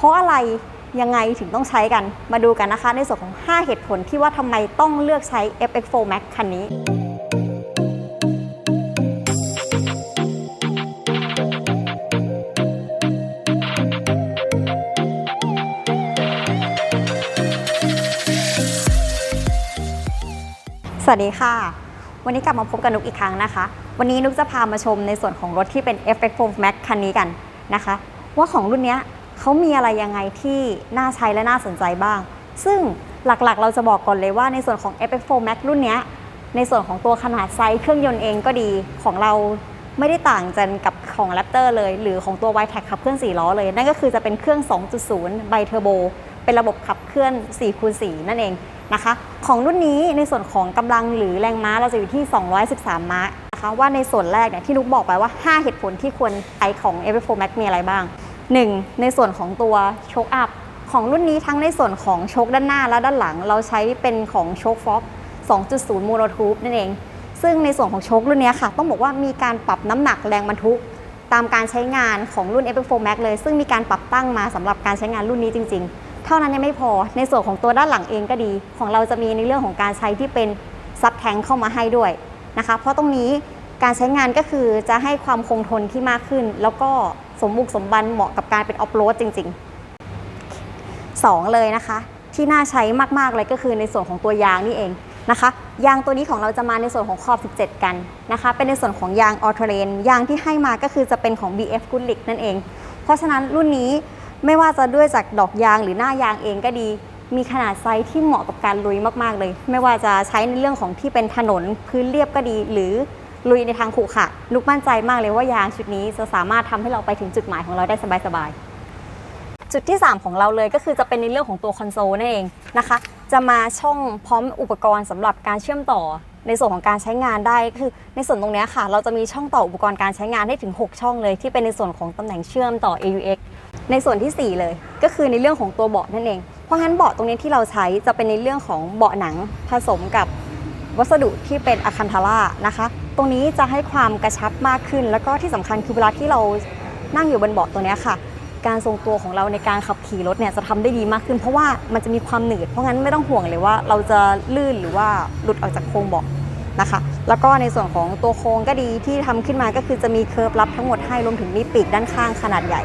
เพราะอะไรยังไงถึงต้องใช้กันมาดูกันนะคะ ในส่วนของ 5 เหตุผลที่ว่าทำไมต้องเลือกใช้ FX4 Max คันนี้สวัสดีค่ะ วันนี้กลับมาพบกับนุกอีกครั้งนะคะ วันนี้นุกจะพามาชมในส่วนของรถที่เป็น FX4 Max คันนี้กันนะคะ ว่าของรุ่นนี้ เขามีอะไรยังไงที่น่าใช้และน่าสนใจบ้าง ซึ่งหลักๆ เราจะบอกก่อนเลยว่าในส่วนของ FX4 Max รุ่นนี้ในส่วนของตัวขนาดไซส์เครื่องยนต์เองก็ดีของเราไม่ได้ต่างกันกับของ Raptor เลย หรือของตัว y t e c ขับเคลื่อน4ล้อเลย นั่นก็คือจะเป็นเครื่อง 2.0 ไบเทอร์โบ เป็นระบบขับเคลื่อน4คูณ4นั่นเองนะคะ ของรุ่นนี้ในส่วนของกำลังหรือแรงม้าเราจะอยู่ที่ 213 ม้านะคะว่าในส่วนแรกเนี่ยที่นุกบอกไปว่า 5 เหตุผลที่ควรใช้ของ e v e r 4 Max มีอะไรบ้าง 1. ในส่วนของตัวโชคอัพของรุ่นนี้ทั้งในส่วนของโชคด้านหน้าและด้านหลัง เราใช้เป็นของโชคฟ็อก2.0 โมโนทูบนั่นเอง ซึ่งในส่วนของโชครุ่นนี้ค่ะ ต้องบอกว่ามีการปรับน้ำหนักแรงบรรทุก ตามการใช้งานของรุ่น f 4 Max เลย ซึ่งมีการปรับตั้งมาสำหรับการใช้งานรุ่นนี้จริง ๆ เท่านั้นยังไม่พอในส่วนของตัวด้านหลังเองก็ดี ของเราจะมีในเรื่องของการใช้ที่เป็นซับแทงเข้ามาให้ด้วยนะคะ เพราะตรงนี้การใช้งานก็คือจะให้ความคงทนที่มากขึ้น แล้วก็ สมบุกสมบันเหมาะกับการเป็นออฟโรดจริง ๆ 2 เลยนะคะ ที่น่าใช้มากๆเลยก็คือในส่วนของตัวยางนี่เองนะคะยางตัวนี้ของเราจะมาในส่วนของขอบ 17 กันนะคะเป็นในส่วนของยางออ t เทเรนยางที่ให้มาก็คือจะเป็นของ BF g o o d l i c นั่นเอง เพราะฉะนั้นรุ่นนี้ไม่ว่าจะด้วยจากดอกยางหรือหน้ายางเองก็ดี มีขนาดไซส์ที่เหมาะกับการลุยมากๆเลย ไม่ว่าจะใช้ในเรื่องของที่เป็นถนนพื้นเรียบก็ดี หรือ ลุยในทางขรุขระนุกมั่นใจมากเลยว่ายางชุดนี้จะสามารถทำให้เราไปถึงจุดหมายของเราได้สบายๆ จุดที่ 3 ของเราเลยก็คือจะเป็นในเรื่องของตัวคอนโซลนั่นเองนะคะ จะมาช่องพร้อมอุปกรณ์สำหรับการเชื่อมต่อในส่วนของการใช้งานได้คือในส่วนตรงนี้ค่ะ เราจะมีช่องต่ออุปกรณ์การใช้งานได้ถึง 6 ช่องเลย ที่เป็นในส่วนของตำแหน่งเชื่อมต่อ AUX ในส่วนทีสี่4 เลย ก็คือในเรื่องของตัวเบาะนั่นเอง เพราะงั้นเบาะตรงนี้ที่เราใช้จะเป็นในเรื่องของเบาะหนังผสมกับ วัสดุที่เป็นอะคันทาร่านะคะ ตรงนี้จะให้ความกระชับมากขึ้น แล้วก็ที่สำคัญคือเวลาที่เรานั่งอยู่บนเบาะตัวนี้ค่ะ การทรงตัวของเราในการขับขี่รถเนี่ยจะทำได้ดีมากขึ้น เพราะว่ามันจะมีความหนืด เพราะงั้นไม่ต้องห่วงเลยว่าเราจะลื่นหรือว่าหลุดออกจากโครงเบาะนะคะ แล้วก็ในส่วนของตัวโครงก็ดีที่ทำขึ้นมาก็คือจะมีเคิร์ฟรับทั้งหมดให้รวมถึงมีปีกด้านข้างขนาดใหญ่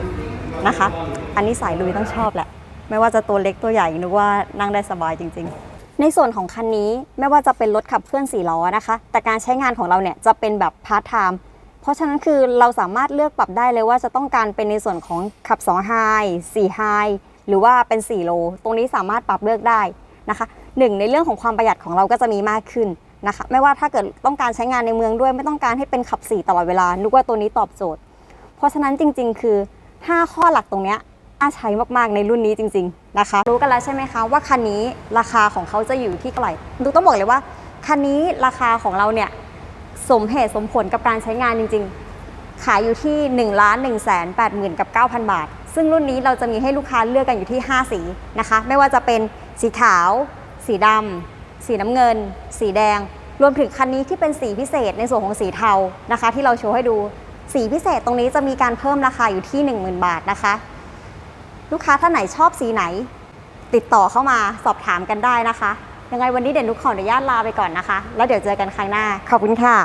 นะคะ อันนี้สายลุยต้องชอบแหละ ไม่ว่าจะตัวเล็กตัวใหญ่นึกว่านั่งได้สบายจริง ๆ ในส่วนของคันนี้ไม่ว่าจะเป็นรถขับเคลื่อน4ล้อนะคะ แต่การใช้งานของเราเนี่ยจะเป็นแบบพาร์ทไทม์เพราะฉะนั้นคือเราสามารถเลือกปรับได้เลยว่าจะต้องการเป็นในส่วนของขับ2 High 4 High หรือว่าเป็น 4 โล ตรงนี้สามารถปรับเลือกได้นะคะหนึ่งในเรื่องของความประหยัดของเราก็จะมีมากขึ้นนะคะ ไม่ว่าถ้าเกิดต้องการใช้งานในเมืองด้วย ไม่ต้องการให้เป็นขับ 4 ตลอดเวลานึกว่าตัวนี้ตอบโจทย์ เพราะฉะนั้นจริง ๆ คือ 5 ข้อหลักตรงเนี้ย น่าใช้มากๆในรุ่นนี้จริง ๆ นะคะ รู้กันแล้วใช่ไหมคะว่าคันนี้ราคาของเขาจะอยู่ที่เท่าไหร่ดูต้องบอกเลยว่าคันนี้ราคาของเราเนี่ยสมเหตุสมผลกับการใช้งานจริง ๆ ขายอยู่ที่1นึ่งล้านหนึ่งแสนแปดหมื่นกับ9,000 บาท ซึ่งรุ่นนี้เราจะมีให้ลูกค้าเลือกกันอยู่ที่ 5 สีนะคะ ไม่ว่าจะเป็นสีขาว สีดำสีน้ำเงิน สีแดง รวมถึงคันนี้ที่เป็นสีพิเศษในส่วนของสีเทานะคะ ที่เราโชว์ให้ดู สีพิเศษตรงนี้จะมีการเพิ่มราคาอยู่ที่ 10,000 บาทนะคะ ลูกค้าท่านไหนชอบสีไหน ติดต่อเข้ามาสอบถามกันได้นะคะ ยังไงวันนี้เด่นนุกขออนุญาตลาไปก่อนนะคะ แล้วเดี๋ยวเจอกันครั้งหน้า ขอบคุณค่ะ